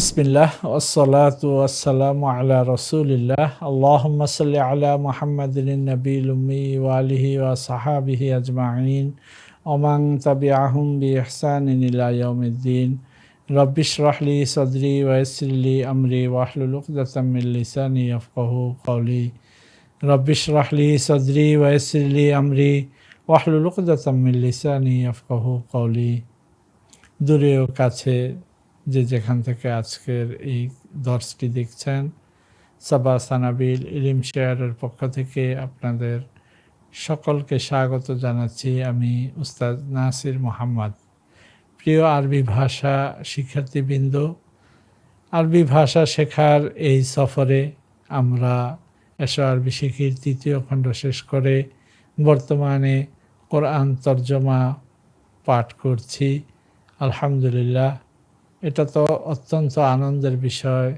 বিসমিল্লাহ ওসলাত ওয়াসালাম আলা রসুলিল্লাহ আল্লাহুম্মা সাল্লি আলা মুহাম্মাদিন নবীল উম্মি ওয়ালিহি ওয়া সাহাবিহি আজমাইন ওমান তাবিআহুম বিইহসানিন ইলা ইয়াউমিদ্দিন রব্বি ইশরাহ লি সাদরি ওয়া ইয়াসসির লি আমরি ওয়াহলুল উকদাতাম মিন লিসানি ইয়াফকাহু কওলি রব্বি ইশরাহ লি সাদরি ওয়া ইয়াসসির লি আমরি ওয়াহলুল উকদাতাম মিন লিসানি ইয়াফকাহু কওলি দূরে ও কাছে যে যেখান থেকে আজকের এই দর্শটি দেখছেন, সাবা সানাবিল ইলিম শেয়ারের পক্ষ থেকে আপনাদের সকলকে স্বাগত জানাচ্ছি আমি উস্তাদ নাসির মোহাম্মদ। প্রিয় আরবি ভাষা শিক্ষার্থীবৃন্দ, আরবি ভাষা শেখার এই সফরে আমরা এসো আরবি শিখির তৃতীয় খণ্ড শেষ করে বর্তমানে কোরআন তর্জমা পাঠ করছি। আলহামদুলিল্লাহ এটা তো অত্যন্ত আনন্দের বিষয়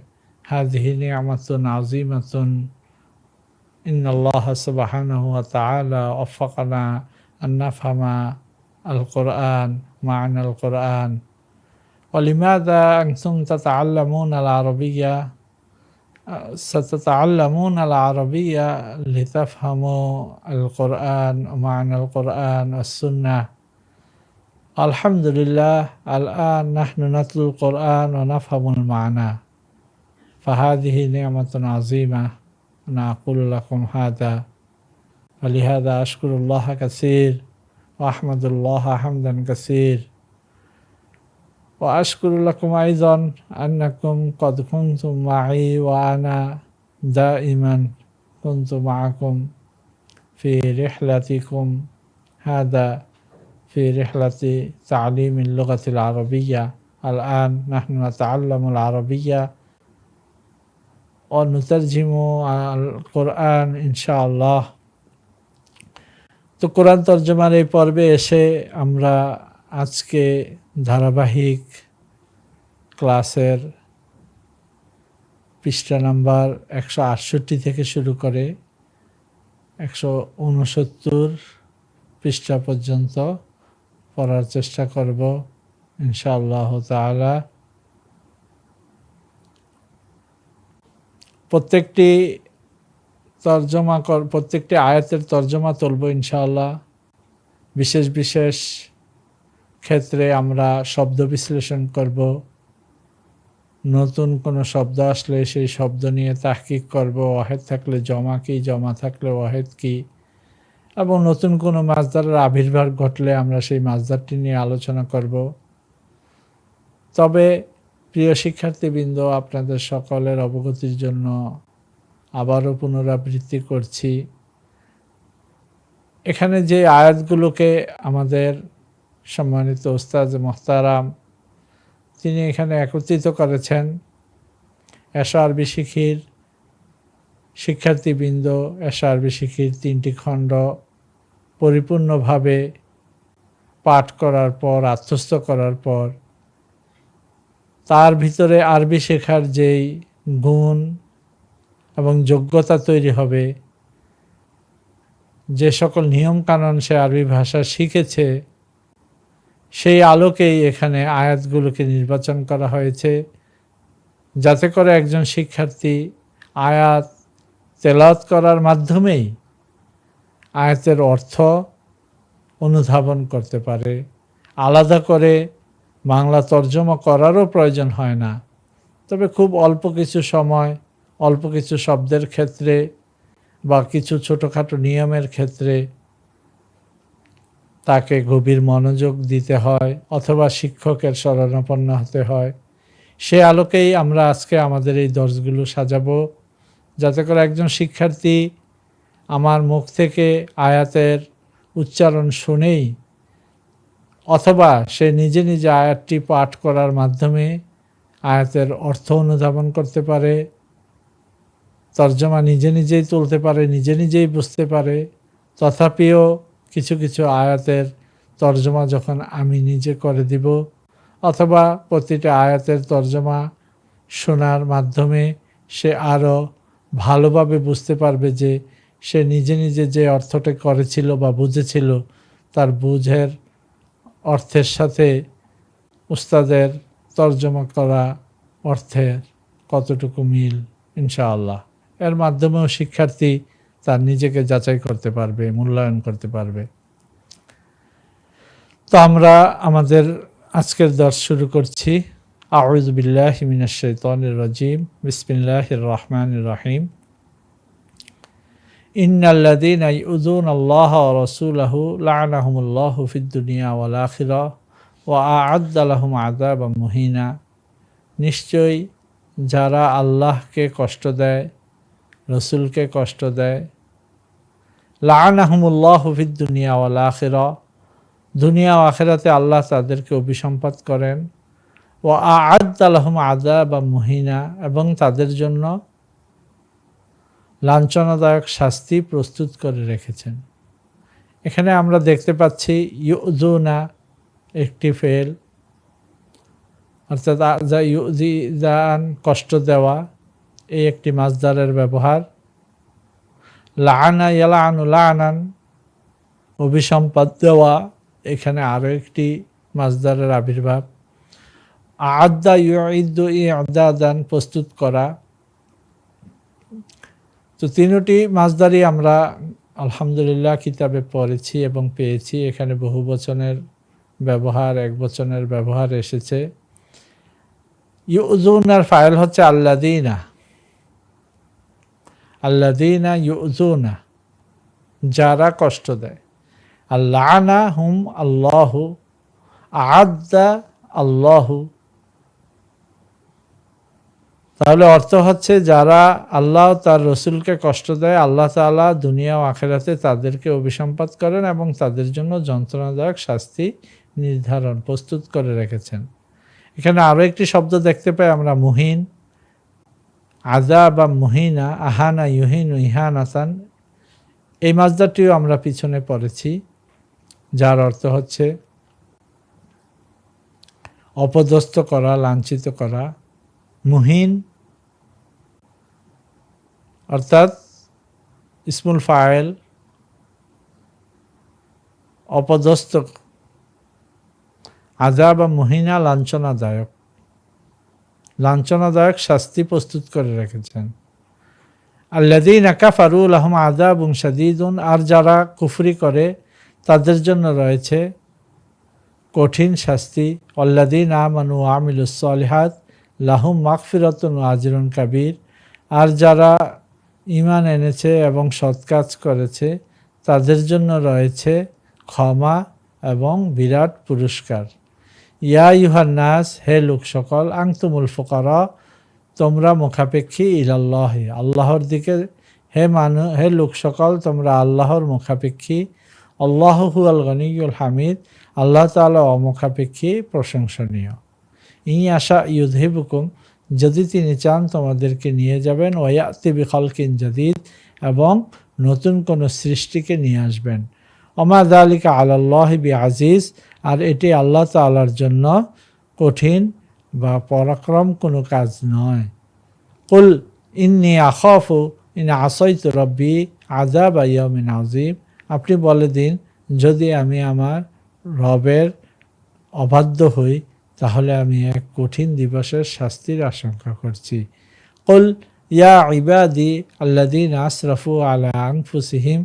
হাদিহি নিয়ামাতুন আজিমাতুন ইন্নাল্লাহ সুবহানাহু ওয়া তাআলা ওয়াফাকানা আন নাফহামা আল কোরআন মা'না আল কোরআন ولماذا أنتم تتعلمون العربية ستتعلمون العربية لتفهموا القرآن ومعنى القرآن والسنة الحمد لله الآن نحن نتلو القرآن ونفهم المعنى. فهذه نعمة عظيمة أنا أقول لكم هذا. ولهذا أشكر الله كثير وأحمد الله حمدا كثير. وأشكر لكم أيضا أنكم قد كنتم معي وأنا دائما كنت معكم في رحلتكم. هذا في رحلة تعليم اللغة العربية الآن نحن نتعلم العربية ونترجم القرآن إن شاء الله তো কোরআন তর্জমার এই পর্বে এসে আমরা আজকে ধারাবাহিক ক্লাসের পৃষ্ঠা নাম্বার একশো আটষট্টি থেকে শুরু করে একশো উনসত্তর পৃষ্ঠা পর্যন্ত পড়ার চেষ্টা করব, ইনশাআল্লাহ তালা প্রত্যেকটি তর্জমা কর, প্রত্যেকটি আয়াতের তর্জমা তুলব ইনশাআল্লাহ। বিশেষ বিশেষ ক্ষেত্রে আমরা শব্দ বিশ্লেষণ করব। নতুন কোনো শব্দ আসলে সেই শব্দ নিয়ে তাহকিক করব ওয়াহেদ থাকলে জমা কি, জমা থাকলে ওয়াহেদ কি। এবং নতুন কোনো মাছদারের আবির্ভাব ঘটলে আমরা সেই মাছদারটি নিয়ে আলোচনা করব। তবে প্রিয় শিক্ষার্থীবৃন্দ, আপনাদের সকলের অবগতির জন্য আবারও পুনরাবৃত্তি করছি। এখানে যে আয়াতগুলোকে আমাদের সম্মানিত ওস্তাদ মোহতারাম তিনি এখানে একত্রিত করেছেন। এসো আরবি শিখির শিক্ষার্থীবৃন্দ এসো আরবি শিখির তিনটি খণ্ড পরিপূর্ণভাবে পাঠ করার পর, আত্মস্থ করার পর, তার ভিতরে আরবি শেখার যেই গুণ এবং যোগ্যতা তৈরি হবে, যে সকল নিয়মকানুন সে আরবি ভাষা শিখেছে, সেই আলোকেই এখানে আয়াতগুলোকে নির্বাচন করা হয়েছে, যাতে করে একজন শিক্ষার্থী আয়াত তেলাওয়াত করার মাধ্যমেই আয়াতের অর্থ অনুধাবন করতে পারে। আলাদা করে বাংলা তর্জমা করারও প্রয়োজন হয় না। তবে খুব অল্প কিছু সময়, অল্প কিছু শব্দের ক্ষেত্রে বা কিছু ছোটোখাটো নিয়মের ক্ষেত্রে তাকে গভীর মনোযোগ দিতে হয় অথবা শিক্ষকের শরণাপন্ন হতে হয়। সে আলোকেই আমরা আজকে আমাদের এই দর্শগুলো সাজাবো। যাতে করে একজন শিক্ষার্থী আমার মুখ থেকে আয়াতের উচ্চারণ শুনেই অথবা সে নিজে নিজে আয়াতটি পাঠ করার মাধ্যমে আয়াতের অর্থ অনুধাবন করতে পারে, তর্জমা নিজে নিজেই তুলতে পারে, নিজে নিজেই বুঝতে পারে, তথাপিও কিছু কিছু আয়াতের তর্জমা যখন আমি নিজে করে দিব অথবা প্রতিটা আয়াতের তর্জমা শোনার মাধ্যমে সে আরও ভালোভাবে বুঝতে পারবে যে সে নিজে নিজে যে অর্থটা করেছিল বা বুঝেছিল, তার বুঝের অর্থের সাথে উস্তাদের তর্জমা করা অর্থের কতটুকু মিল, ইনশাআল্লাহ। এর মাধ্যমেও শিক্ষার্থী তার নিজেকে যাচাই করতে পারবে, মূল্যায়ন করতে পারবে। তো আমরা আমাদের আজকের দর্শ শুরু করছি। আউজ বিল্লাহ মিনাশাইতানির রাজিম বিসমিল্লাহির রহমানির রহিম ইন্নাল্লাযীনা ইউযুনা আল্লাহ রাসূলাহু লা'নাহুমুল্লাহু ফিদ দুনিয়া ওয়াল আখিরাহ ওয়া আ'আদ্দা লাহুম আযাবাম মুহিনা নিশ্চয়ই যারা আল্লাহকে কষ্ট দেয়, রসুলকে কষ্ট দেয়, লা'নাহুমুল্লাহু ফিদ দুনিয়া ওয়াল আখিরাহ দুনিয়া ও আখেরাতে আল্লাহ তাদেরকে অভিসম্পাদ করেন। ও আদালাহম আদা বা মহিনা এবং তাদের জন্য লাঞ্ছনাদায়ক শাস্তি প্রস্তুত করে রেখেছেন। এখানে আমরা দেখতে পাচ্ছি ইউজুনা একটি ফেল, অর্থাৎ যা ইউজিদান কষ্ট দেওয়া, এই একটি মাছদারের ব্যবহার। লানা ইয়ালানু লানান অভিসম্পাদ দেওয়া, এখানে আরও একটি মাছদারের আবির্ভাব। আদা ইউদ্দু ই আদাদান প্রস্তুত করা। তো তিনটি মাছদারি আমরা আলহামদুলিল্লাহ কিতাবে পড়েছি এবং পেয়েছি। এখানে বহু বচনের ব্যবহার, এক বচনের ব্যবহার এসেছে। ইউজুনার ফাইল হচ্ছে আল্লাদিনা আল্লাদিনা ইউজুনা যারা কষ্ট দেয়। আল্লাহনা হুম আল্লাহ। আদা আল্লাহু। তাহলে অর্থ হচ্ছে যারা আল্লাহ তার রসুলকে কষ্ট দেয়, আল্লাহ তালা দুনিয়া ও আখেরাতে তাদেরকে অভিসম্পাত করেন এবং তাদের জন্য যন্ত্রণাদায়ক শাস্তি নির্ধারণ, প্রস্তুত করে রেখেছেন। এখানে আরও একটি শব্দ দেখতে পাই আমরা, মুহিন। আদা বা মুহিনা আহানা ইউহিন ইহান আসান এই মাছদারটিও আমরা পিছনে পড়েছি, যার অর্থ হচ্ছে অপদস্থ করা, লাঞ্ছিত করা। মুহিন, অর্থাৎ ইসমুল ফায়েল অপদস্থ আজা বা মহিনা লাঞ্ছনাদায়ক। লাঞ্ছনাদায়ক শাস্তি প্রস্তুত করে রেখেছেন। আল্লাদিন আকাফারুল আহম আজাব সাদিদুন আর যারা কুফরি করে, তাদের জন্য রয়েছে কঠিন শাস্তি। অল্লাদিন আমানু আমিলুসলিহাত লাহুম মাকফিরতন আজিরুন কাবির। আর যারা ইমান এনেছে এবং সৎ কাজ করেছে, তাদের জন্য রয়েছে ক্ষমা এবং বিরাট পুরস্কার। ইয়া ইউহার নাস, হে লোক সকল আংতুমুল ফকরা, তোমরা মুখাপেক্ষী ইলাল্লাহ, আল্লাহর দিকে। হে মানু, হে লোক সকল, তোমরা আল্লাহর মুখাপেক্ষী। আল্লাহু আল গনিউল হামিদ, আল্লাহ তালা অমুখাপেক্ষী, প্রশংসনীয়। ই আশা ইউদ্হিবুকুম যদি তিনি চান তোমাদেরকে নিয়ে যাবেন ওয়াতি বিখালকিন জাদিদ, এবং নতুন কোনো সৃষ্টিকে নিয়ে আসবেন। অমাদ আলিকা আল্লাহ বি আজিজ আর এটি আল্লাহ তালার জন্য কঠিন বা পরাক্রম কোনো কাজ নয়। কুল, ইন্নি আখফু, ইন আসইত রব্বি আজাব আইয়মিন আজিম আপনি বলে দিন, যদি আমি আমার রবের অবাধ্য হই তাহলে আমি এক কঠিন দিবসের শাস্তির আশঙ্কা করছি। কল, ইয়া ইবাদি আল্লাদিন আসরফু আলা আনফুসিহিম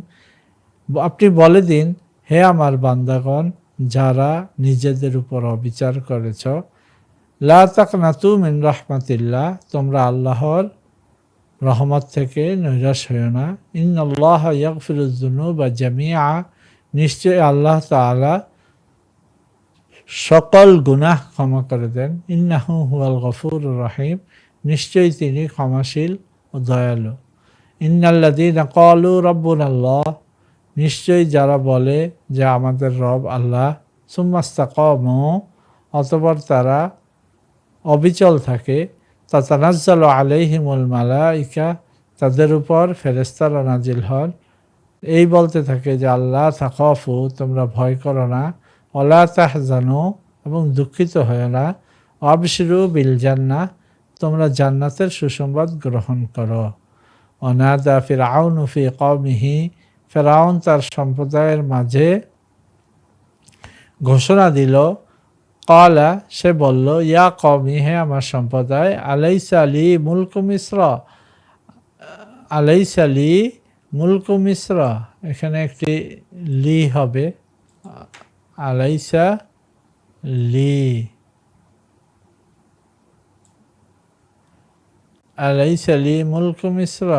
আপনি বলে দিন, হে আমার বান্দাগণ, যারা নিজেদের উপর অবিচার করেছ, লা তাকনাতু মিন রহমাতিল্লাহ তোমরা আল্লাহর রহমত থেকে নৈরাশ হইও না। ইন আল্লাহ ইয়াকফিরুদ্দুনু বা জামিয়া নিশ্চয় আল্লাহ তালা সকল গুনাহ ক্ষমা করে দেন। ইন্নাহু হুয়াল গফুর রাহিম। নিশ্চয়ই তিনি ক্ষমাশীল ও দয়ালু। ইন্নাল্লাদিন কলু রব্বুন আল্লাহ নিশ্চয়ই যারা বলে যে আমাদের রব আল্লাহ সুম্মাস্তা কম অতপর তারা অবিচল থাকে, তাতানাজ্জাল আলাইহিমুল মালাইকা, তাদের উপর ফেরেস্তারা নাজিল হন। এই বলতে থাকে যে, আল্লাহ থাকফু তোমরা ভয় করো না। অলা জানো এবং দুঃখিত হয়ে না। অবশিরু বিল জান্না তোমরা জান্নাতের সুসংবাদ গ্রহণ করো। অনাদা ফির আউনুফি কমিহি ফেরাউন তার সম্প্রদায়ের মাঝে ঘোষণা দিল। কলা সে বলল, ইয়া কমি হে আমার সম্প্রদায়, আলাইসা আলী মুলকু মিশ্র আলাইসা আলী মুলকু মিশ্র এখানে একটি লি হবে। আলাইসা লি আলাইসা লি মুলকু মিশ্র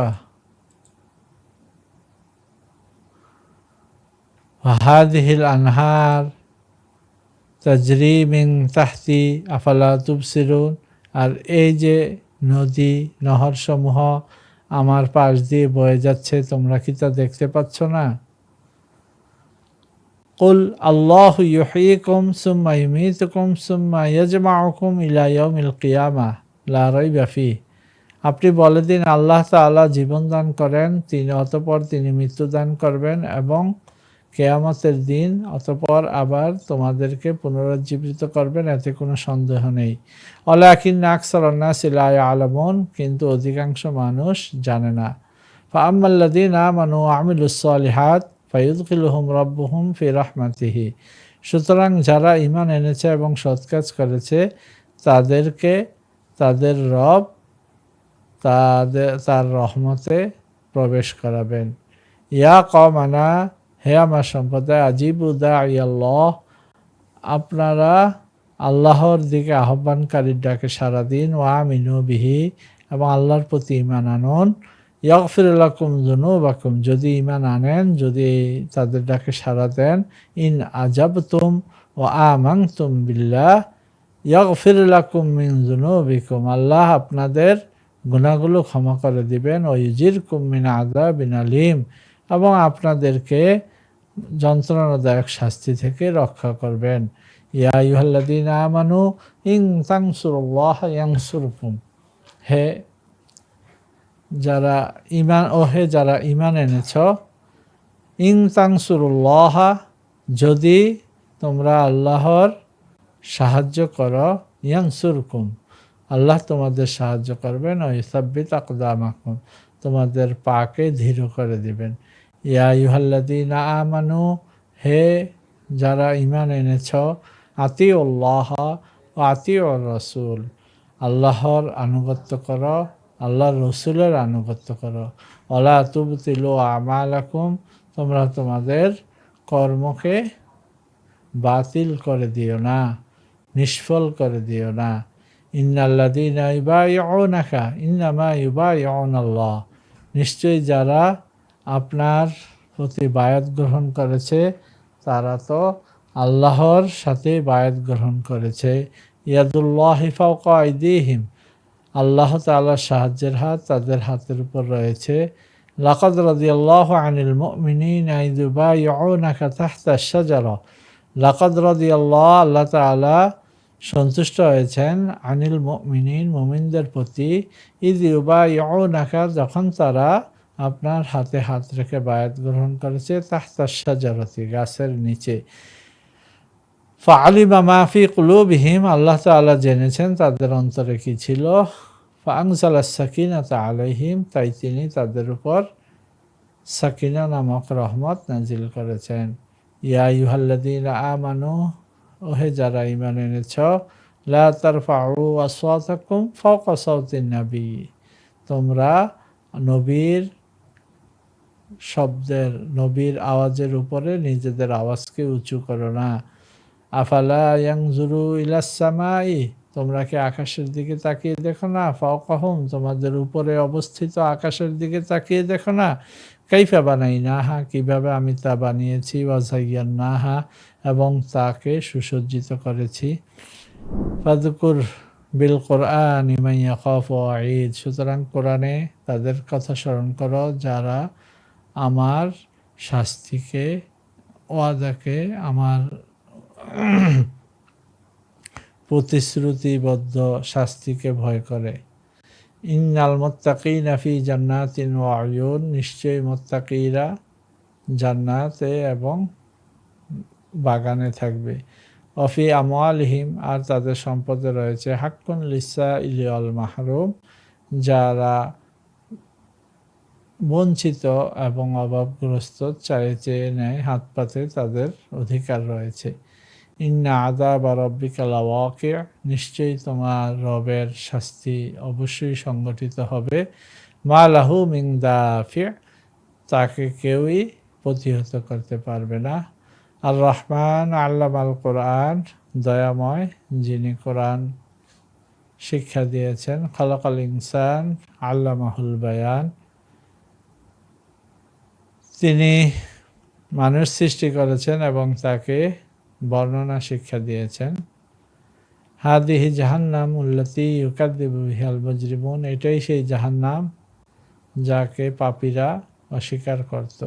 وهذه الأنهار তাজরি মিন তাহতি আফালা তুবসিরুন আর এই যে নদী নহর সমূহ আমার পাশ দিয়ে বয়ে যাচ্ছে তোমরা কি তা দেখতে পাচ্ছ না কুল আল্লাহ ইউহয়িকুম সুম্মা ইউমীতুকুম সুম্মা ইয়াজমাউকুম ইলা ইয়াউমিল কিয়ামা লা রাইবা ফি আপনি বলে দিন আল্লাহ তাআলা জীবন দান করেন, তিনি অতঃপর তিনি মৃত্যু দান করবেন এবং কেয়ামতের দিন অতপর আবার তোমাদেরকে পুনরুজ্জীবিত করবেন, এতে কোনো সন্দেহ নেই। অলাকিন আকসরন্না সিলাই আলমন কিন্তু অধিকাংশ মানুষ জানে না। ফাম্মাল্লাদিন আমানু আমিলুসলিহাত ফাইদুকিলহুম রব্বহুম ফি রহমাতিহি। সুতরাং যারা ইমান এনেছে এবং সৎকাজ করেছে, তাদেরকে, তাদের রব তাদের তার রহমতে প্রবেশ করাবেন। ইয়া কমানা হে আমার সম্প্রদায়, আজিব উদা আল্লাহ আপনারা আল্লাহর দিকে আহ্বানকারীর ডাকে সারাদিন, ওয়া ও আমিনু বিহি, এবং আল্লাহর প্রতি ইমান আনন। ইয়কফিরুল্লাকুম জুনুবাকুম যদি ইমান আনেন, যদি তাদের ডাকে সারা দেন, ইন আজাব তুম ও আমাং তুম বিল্লাহ ইয়কফিরুল্লাকুম মিন জুনুবিকুম আল্লাহ আপনাদের গুণাগুলো ক্ষমা করে দিবেন ও ইজির কুমিন আদা বিন আলিম, এবং আপনাদেরকে যন্ত্রণাদায়ক শাস্তি থেকে রক্ষা করবেন। ইয়া ইউহাল্লাদিন আমানু ইং তাংসুরুল্লাহ ইয়াংসুরকুম হে যারা ইমান ও হে যারা ইমান এনেছ ইং তাংসুরুল্লাহ যদি তোমরা আল্লাহর সাহায্য করো ইয়াংসুরকুম আল্লাহ তোমাদের সাহায্য করবেন ওই সাব্বিত আকদামাকুম, তোমাদের পাকে ধীর করে দিবেন। ইয়া ইউহাল্লাদিনা আমানু, হে যারা ইমান এনেছ আতি উল্লাহ ও আতি রসুল, আল্লাহর আনুগত্য কর আল্লাহর রসুলের আনুগত্য করো। অলা তুবতিল আমালাকুম, তোমরা তোমাদের কর্মকে বাতিল করে দিও না, নিষ্ফল করে দিও না। ইন্নাল্লাদিনা ইবা ইউনাকা ইন্নামা ইবা ইউন আল্লাহ নিশ্চয়ই যারা আপনার প্রতি বায়াত গ্রহণ করেছে, তারা তো আল্লাহর সাথে বায়াত গ্রহণ করেছে। ইয়াদুল্লাহ হিফাউকাইদিহিম আল্লাহ তাল্লাহ সাহায্যের হাত তাদের হাতের উপর রয়েছে। লাকাদ রাদিয়াল্লাহ আনিল তাহতা শাজারা। লাকাদ রাদিয়াল্লাহ আল্লাহ তাআলা সন্তুষ্ট হয়েছেন আনিল মুমিনিন মুমিনদের প্রতি। ইদ ইউবা ইউনাকা যখন তারা আপনার হাতে হাত রেখে বায়াত গ্রহণ করেছে তাহতার সাজারতি গাছের নিচে। ফালিমা মাফি কুলুবিহিম, আল্লাহ তালা জেনেছেন তাদের অন্তরে কি ছিল। ফাংসাল্লা সাকিনা তা আলহিম তাই তিনি তাদের উপর সাকিনা নামক রহমত নাজিল করেছেন। ইয়া ইউহাল্লাদিন আমানু, ওহে যারা ইমান এনেছ, লা তারফাউ আসওয়াতাকুম ফাওকা সাউতিন নবী, তোমরা নবীর শব্দের, নবীর আওয়াজের উপরে নিজেদের আওয়াজকে উঁচু করো না। আফালা ইয়াংজুরু ইলাসামাই তোমরা কি আকাশের দিকে তাকিয়ে দেখো না? ফাওকাহুম, তোমাদের উপরে অবস্থিত আকাশের দিকে তাকিয়ে দেখো না? কাইফা বানাই না হা কীভাবে আমি তা বানিয়েছি? ওয়াজাইয়ান না হা এবং তাকে সুসজ্জিত করেছি। ফাদুকুর বিল কোরআন ইমাইয়া খফ ও ঈদ সুতরাং কোরআনে তাদের কথা স্মরণ করো, যারা আমার শাস্তিকে, ওয়াদাকে, আমার প্রতিশ্রুতিবদ্ধ শাস্তিকে ভয় করে। ইন্নাল মোত্তাকি নাফি জান্নাতিন ওয়ায়ুন নিশ্চয়ই মোত্তাকিরা জান্নাতে এবং বাগানে থাকবে। অফি আমওয়ালহিম, আর তাদের সম্পদে রয়েছে হাক্কুন লিসা ইলিয়াল মাহরুম, যারা বঞ্চিত এবং অভাবগ্রস্ত চেয়ে নেয় হাত পাতে তাদের অধিকার রয়েছে। ইন্না আদা বা নিশ্চয়ই তোমার রবের শাস্তি অবশ্যই সংগঠিত হবে। মা লাহু মিং দাফি। তাকে কেউই প্রতিহত করতে পারবে না। আর রহমান আল্লাহ আল কোরআন দয়াময় যিনি কোরআন শিক্ষা দিয়েছেন। খলকাল ইনসান আল্লাহ মাহুল বায়ান। তিনি মানুষ সৃষ্টি করেছেন এবং তাকে বর্ণনা শিক্ষা দিয়েছেন। হাদিহি জাহান্নাম উল্লতি ইউকাদ্দিবিহাল বজরিমুন এটাই সেই জাহান্নাম যাকে পাপীরা অস্বীকার করত।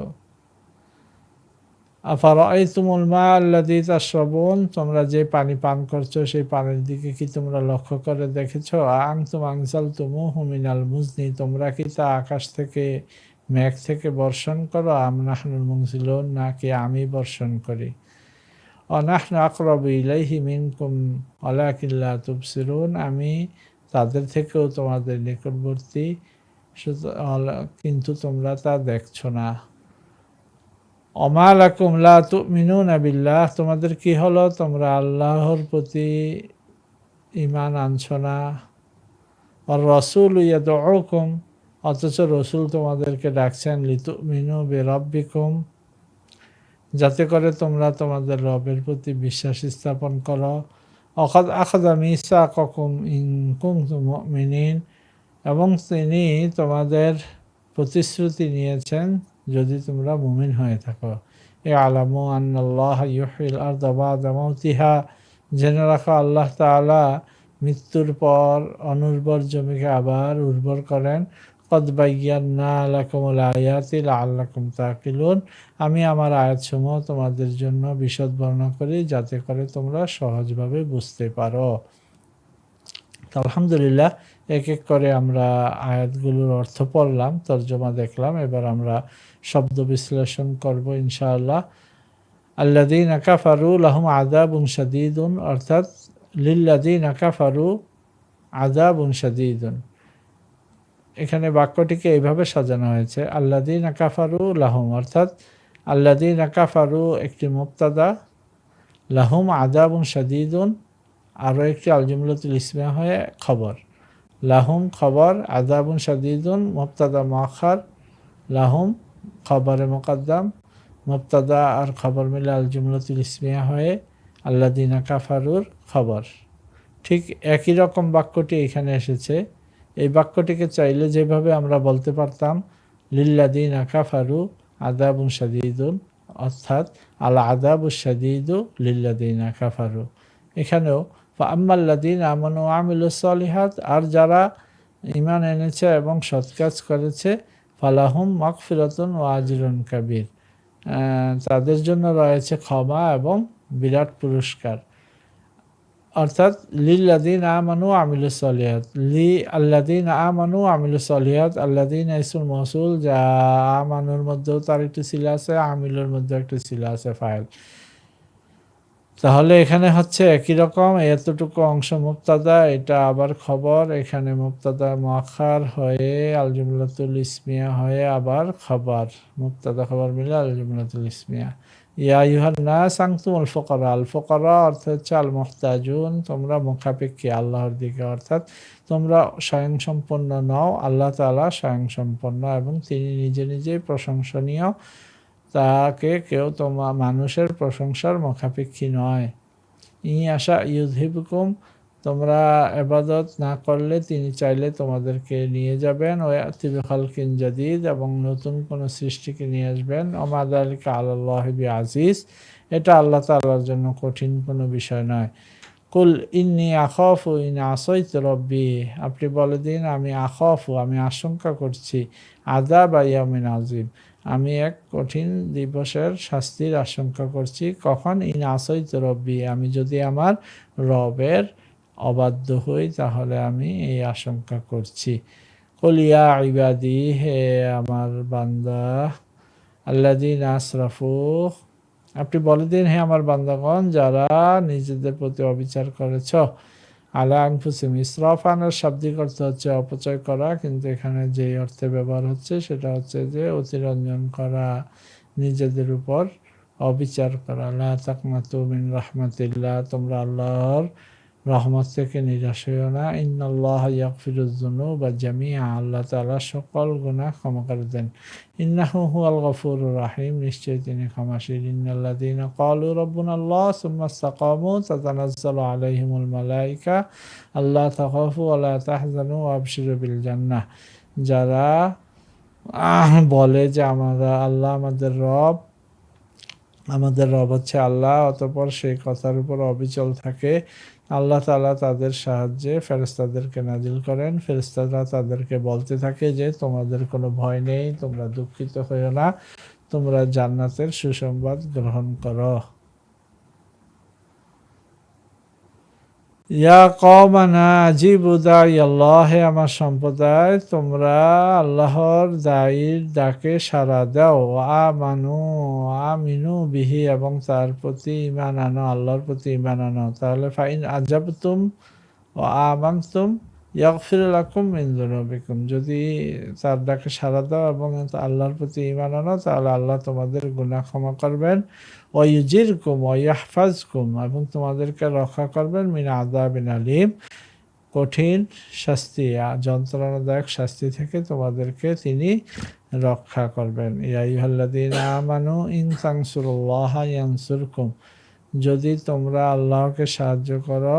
আফার তুমুল মা আল্লাদি তাশ্রবণ তোমরা যে পানি পান করছ, সেই পানির দিকে কি তোমরা লক্ষ্য করে দেখেছ? আং তুম আংসাল তুমু হুমিনাল মুজনি, তোমরা কি তা আকাশ থেকে, মেঘ থেকে বর্ষণ করো? আমনাহনুল মুংসিলুন নাকি আমি বর্ষণ করি? অনাহন আকরব ইলাইহি মিনকুম অলাকিল্লা তুবসিরুন। আমি তাদের থেকেও তোমাদের নিকটবর্তী কিন্তু তোমরা তা দেখছ না। অমালাকুম লা তুমিনুন বিল্লাহ, তোমাদের কি হলো? তোমরা আল্লাহর প্রতি ইমান আনছো না। আর রসুল ইয়াদুকুম অথচ রসুল তোমাদেরকে ডাকছেন লিতু মিনু বেরব্বিকুম। যাতে করে তোমরা তোমাদের রবের প্রতি বিশ্বাস স্থাপন করো। অখাদ আখাদা মিসা ককুম ইনকুম মিনিন এবং তিনি তোমাদের প্রতিশ্রুতি নিয়েছেন যদি তোমরা মুমিন হয়ে থাকো। এ আলামু আন্নাল্লাহ ইউহিল আর দামাতিহা জেনে রাখো, আল্লাহ তালা মৃত্যুর পর অনুর্বর জমিকে আবার উর্বর করেন। কদ আয়াতিল আল্লাকুম তাকিলুন আমি আমার আয়াতসমূহ তোমাদের জন্য বিশদ বর্ণনা করি, যাতে করে তোমরা সহজভাবে বুঝতে পারো। আলহামদুলিল্লাহ, এক এক করে আমরা আয়াতগুলোর অর্থ পড়লাম, তর্জমা দেখলাম, এবার আমরা শব্দ বিশ্লেষণ করব ইনশাআল্লাহ। আল্লাদিন আকাফারু লাহুম আদাবুন শাদিদুন, অর্থাৎ লিল্লাদিন আকাফারু আদাবুন শাদিদুন। এখানে বাক্যটিকে এইভাবে সাজানো হয়েছে আল্লাদিন আকাফারু লাহুম অর্থাৎ আল্লাদিন আকাফারু একটি মুক্তাদা লাহুম আদাবুন শাদিদুন, আরও একটি আলজুমুল্লাতুল ইসমিয়া হয়ে খবর, লাহুম খবর আদাবুন শাদিদুন মুক্তাদা মাখার, লাহুম খবরে মোকাদ্দাম মুক্তাদা আর খবর মিলে আলজুমুল্লাতুল ইসমিয়া হয়ে আল্লাদিন কাফারুর খবর। ঠিক একই রকম বাক্যটি এখানে এসেছে এই বাক্যটিকে চাইলে যেভাবে আমরা বলতে পারতাম লিল্লাদিন আকাফারু আদাবুন শাদিদুন অর্থাৎ আল্লাহ আদাবু শাদিদু লিল্লাদিন আকাফারু এখানেও আম্মাল্লাদিন আমন আমিল সলিহাত আর যারা ইমান এনেছে এবং সৎ কাজ করেছে, ফালাহুম মকফিরতন ও আজরুন কাবির তাদের জন্য রয়েছে ক্ষমা এবং বিরাট পুরস্কার। অর্থাৎ লিল্লাদিন আমানু আমিল সলিহাত। লি আল্লাদিন আমানু আমিল সলিহাত আল্লাদিন ইসুল মসুল যা আমানুর মধ্যেও তার একটি শিলা আছে, আমিলের মধ্যেও একটি শিলা আছে ফাইল। তাহলে এখানে হচ্ছে একই রকম, এতটুকু অংশ মুক্তাদা, এটা আবার খবর। এখানে মুক্তাদা মাখার হয়ে আলজুমুল্লাতুল ইসমিয়া হয়ে আবার খবর। মুক্তাদা খবর মিলে আলজুমুল্লাতুল ইসমিয়া। ইয়া ইউহার না সাংতুম আল ফকরা আল ফকরা অর্থাৎ হচ্ছে আল মোহতাজুন, তোমরা মুখাপেক্ষী আল্লাহর দিকে, অর্থাৎ তোমরা স্বয়ংসম্পন্ন নও, আল্লাহ তালা স্বয়ংসম্পন্ন এবং তিনি নিজে নিজেই প্রশংসনীয়। তাকে কেউ তোমা, মানুষের প্রশংসার মুখাপেক্ষী নয়। ই আশা ইউদ্হিবকুম তোমরা এবাদত না করলে তিনি চাইলে তোমাদেরকে নিয়ে যাবেন। ও খালকিন জাদিদ এবং নতুন কোনো সৃষ্টিকে নিয়ে আসবেন। ওমাদ আলিকা আল্লাহবি আজিজ এটা আল্লাহ তাল্লার জন্য কঠিন কোনো বিষয় নয়। কুল ইন্নি আখফ ইন আসইত রব্বি। আপনি বলে দিন, আমি আখফ, আমি আশঙ্কা করছি। আদা বা ইয়ামিন আজিম আমি এক কঠিন দিবসের শাস্তির আশঙ্কা করছি। কখন? ইন আসইত রব্বি। আমি যদি আমার রবের অবাধ্য হই, তাহলে আমি এই আশঙ্কা করছি। কলিয়া ইবাদি, হে আমার বান্দা আল্লাদিন আশরাফু, আপনি বলে দিন, হে আমার বান্দাগণ, যারা নিজেদের প্রতি অবিচার করেছ, আলা আনফুসিম ইসরাফানের শাব্দিক অর্থ হচ্ছে অপচয় করা, কিন্তু এখানে যে অর্থে ব্যবহার হচ্ছে, সেটা হচ্ছে যে অতিরঞ্জন করা, নিজেদের উপর অবিচার করা। লা তাকনাতু মিন রাহমাতিল্লাহ, তোমরা আল্লাহর রহমত থেকে নিরাশ হইও না। ইন্নাল্লাহ ইয়াগফিরুয-যুনুবা জামিআ। আল্লাহ তাআলা সকল গুনাহ ক্ষমা করে দেন। ইন্নাহু হুয়াল গফুরুর রাহিম। নিশ্চয়ই তিনি ক্ষমাশীল। ইন্নাল্লাযীনা ক্বালু রাব্বুনাল্লাহ সুম্মা ইসতাকামু তাতানাজ্জালু আলাইহিমুল মালায়েকা আল্লাহ ওয়া লা তাহজানু আবশিরু বিল জান্নাহ। যারা বলে যে আমরা আল্লাহ আমাদের রব আমাদের রব হচ্ছে আল্লাহ, অতপর সেই কথার উপর অবিচল থাকে। আল্লাহ তালা তাদের সাহায্যে ফেরেস্তাদেরকে নাজিল করেন। ফেরেস্তারা তাদেরকে বলতে থাকে যে, তোমাদের কোনো ভয় নেই, তোমরা দুঃখিত হইও না, তোমরা জান্নাতের সুসংবাদ গ্রহণ করো। ইয়া কমানা আজিবু দায় আল্লাহ হে আমার সম্প্রদায়, তোমরা আল্লাহর দায়ীর ডাকে সাড়া দাও আ মানু আমিনু বিহি, এবং তার প্রতি ইমান আনো, আল্লাহর প্রতি ইমান আনো। তাহলে ফাইন আজাব তুম ও আমানতুম ইয়াগফির লাকুম মিন যুনুবিকুম। যদি তার ডাকে সাড়া দাও এবং আল্লাহর প্রতি ইমান আনো, তাহলে আল্লাহ তোমাদের গুনাহ ক্ষমা করবেন। ওয়ুজিরকুম ওয়াহফাজকুম এবং তোমাদেরকে রক্ষা করবেন মিন আযাবিন আলিম। কঠিন শাস্তি যন্ত্রণাদায়ক শাস্তি থেকে তোমাদেরকে তিনি রক্ষা করবেন। ইয়াইহাল্লাযীনা আমানু ইন তানসুরুল্লাহ ইয়ানসুরকুম। যদি তোমরা আল্লাহকে সাহায্য করো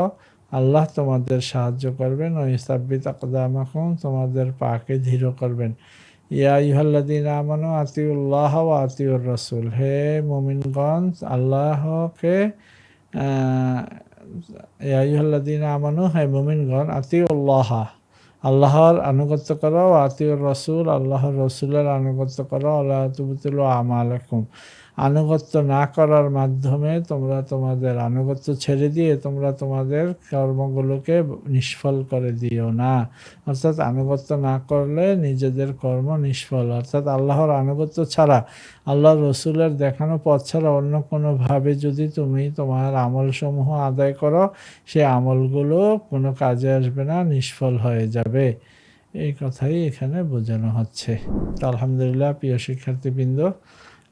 আল্লাহ তোমাদের সাহায্য করবেন ও ইসাব্বিত আকদামাকুম, তোমাদের পাকে ধীর করবেন। ইয়া ইহাল্লাদিন আমানু আতিউল্লাহ ও আতিউর রসুল হে মুমিনগণ, আল্লাহকে ইয়া ইহাল্লাদিন আমানু, হে মুমিনগণ, আতিউল্লাহ, আল্লাহর আনুগত্য করো আতিউর রসুল আল্লাহর রসুলের আনুগত্য করো আল্লাহ তুবতুল আমালাকুম। আনুগত্য না করার মাধ্যমে তোমরা তোমাদের আনুগত্য ছেড়ে দিয়ে তোমরা তোমাদের কর্মগুলোকে নিষ্ফল করে দিও না। অর্থাৎ আনুগত্য না করলে নিজেদের কর্ম নিষ্ফল। অর্থাৎ আল্লাহর আনুগত্য ছাড়া আল্লাহ রসুলের দেখানো পথ ছাড়া অন্য কোনোভাবে যদি তুমি তোমার আমলসমূহ আদায় করো, সে আমলগুলো কোনো কাজে আসবে না, নিষ্ফল হয়ে যাবে। এই কথাই এখানে বোঝানো হচ্ছে। আলহামদুলিল্লাহ, প্রিয় শিক্ষার্থীবৃন্দ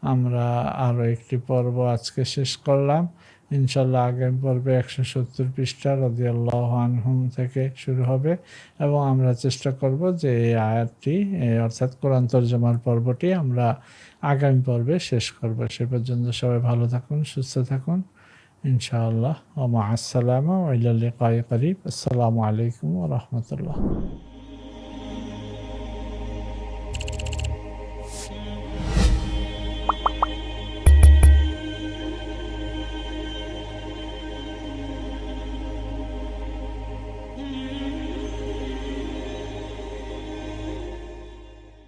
আমরা আরও একটি পর্ব আজকে শেষ করলাম। ইনশাল্লাহ আগামী পর্বে একশো সত্তর পৃষ্ঠা রদিয়াল্লাহ আনহুম থেকে শুরু হবে এবং আমরা চেষ্টা করব যে এই আয়াতটি অর্থাৎ কোরআন তর্জমার পর্বটি আমরা আগামী পর্বে শেষ করব। সে পর্যন্ত সবাই ভালো থাকুন, সুস্থ থাকুন। ইনশাআল্লাহ। ওমা আসসালামা ওইলাল্লিকাই করিব আসসালামু আলাইকুম রহমতুল্লাহ।